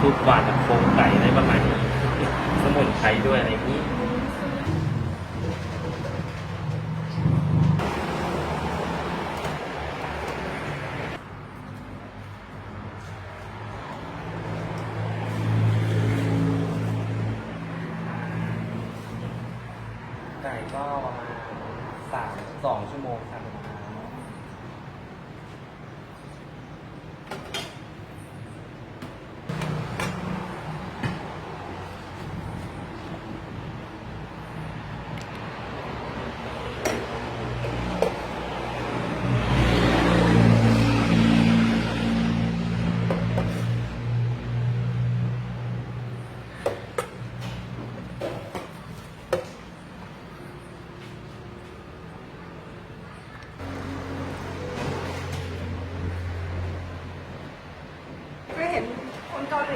ซุปหวานกับโครงไก่อะไรประมาณนี้สมุนไพรด้วยอะไรนี้ไก่ก็ประมาณสามสองชั่วโมงครับ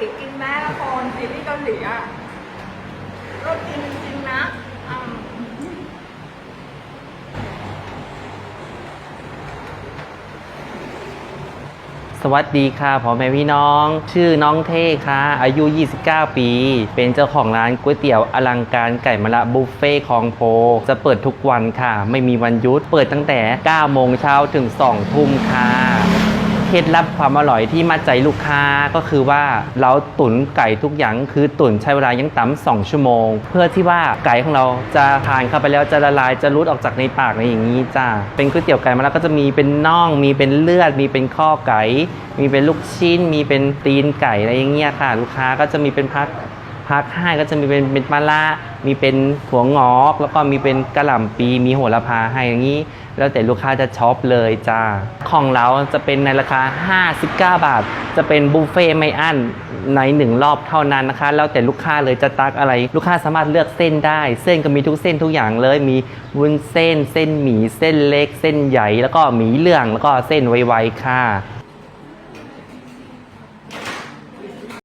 ลีกินแม่ละครซีรีส์เกาหลีอะก็กินจริงนะอืมสวัสดีค่ะพ่อแม่พี่น้อง ชื่อน้องเท่ค่ะ อายุ 29 ปี เป็นเจ้าของร้านก๋วยเตี๋ยวอลังการไก่มะละบุฟเฟ่ของโพ จะเปิดทุกวันค่ะ ไม่มีวันหยุด เปิดตั้งแต่ 9 โมงเช้าถึง 2 ทุ่มค่ะ เคล็ดลับความอร่อยที่มัดใจลูกค้าก็คือว่าเราตุ๋นไก่ทุกอย่างคือตุ๋นใช้เวลายังต่ำสองชั่วโมง เพื่อที่ว่าไก่ของเราจะทานเข้าไปแล้วจะละลายจะรุดออกจากในปากในอย่างนี้จ้าเป็นก๋วยเตี๋ยวไก่มาแล้วก็จะมีเป็นน่อง มีเป็นเลือด มีเป็นข้อไก่ มีเป็นลูกชิ้น มีเป็นตีนไก่อะไรอย่างเงี้ยค่ะ ลูกค้าก็จะมีเป็นพัก พักให้ก็จะมีเป็นเป็นมะละมีเป็นถั่วงอก แล้วก็มีเป็นกระหล่ำปีมีโหระพาให้อย่างนี้ แล้วแต่ลูกค้าจะช็อปเลยจ้าของเราจะเป็นในราคา 59 บาท จะเป็นบุฟเฟ่ต์ไม่อั้นในหนึ่งรอบเท่านั้นนะคะ แล้วแต่ลูกค้าเลยจะตักอะไร ลูกค้าสามารถเลือกเส้นได้ เส้นก็มีทุกเส้นทุกอย่างเลยมีวุ้นเส้น เส้นหมี่เส้นเล็ก เส้นใหญ่ แล้วก็หมี่เหลืองแล้วก็เส้นไวๆค่ะ